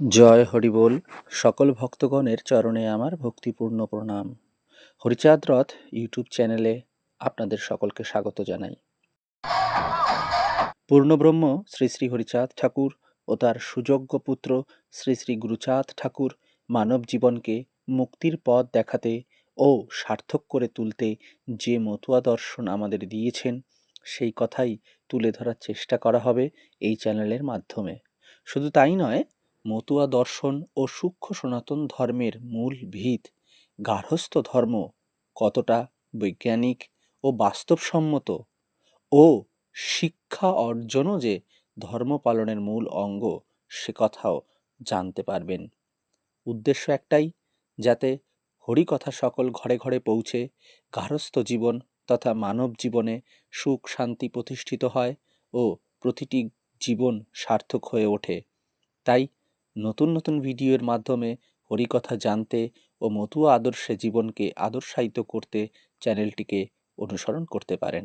জয় হরিবোল সকল ভক্তগণের চরণে আমার ভক্তিপূর্ণ প্রণাম। হরিচাঁদ রথ ইউটিউব চ্যানেলে আপনাদের সকলকে স্বাগত জানাই। পূর্ণব্রহ্ম শ্রী শ্রী হরিচাঁদ ঠাকুর ও তার সুযোগ্য পুত্র শ্রী শ্রী গুরুচাঁদ ঠাকুর মানব জীবনকে মুক্তির পথ দেখাতে ও সার্থক করে তুলতে যে মতুয়া দর্শন আমাদের দিয়েছেন, সেই কথাই তুলে ধরার চেষ্টা করা হবে এই চ্যানেলের মাধ্যমে। শুধু তাই নয় মতুয়া দর্শন ও সূক্ষ্ম সনাতন ধর্মের মূল ভিত, গার্হস্থ ধর্ম কতটা বৈজ্ঞানিক ও বাস্তবসম্মত? ও শিক্ষা অর্জনও যে ধর্ম পালনের মূল অঙ্গ, সে কথাও জানতে পারবেন। উদ্দেশ্য একটাই, যাতে হরিকথা সকল ঘরে ঘরে পৌঁছে গার্হস্থ জীবন তথা মানব জীবনে সুখ শান্তি প্রতিষ্ঠিত হয় ও প্রতিটি জীবন সার্থক হয়ে ওঠে। তাই নতুন নতুন ভিডিওর মাধ্যমে হরিকথা জানতে ও মতুয়া আদর্শে জীবনকে আদর্শায়িত করতে চ্যানেলটিকে অনুসরণ করতে পারেন।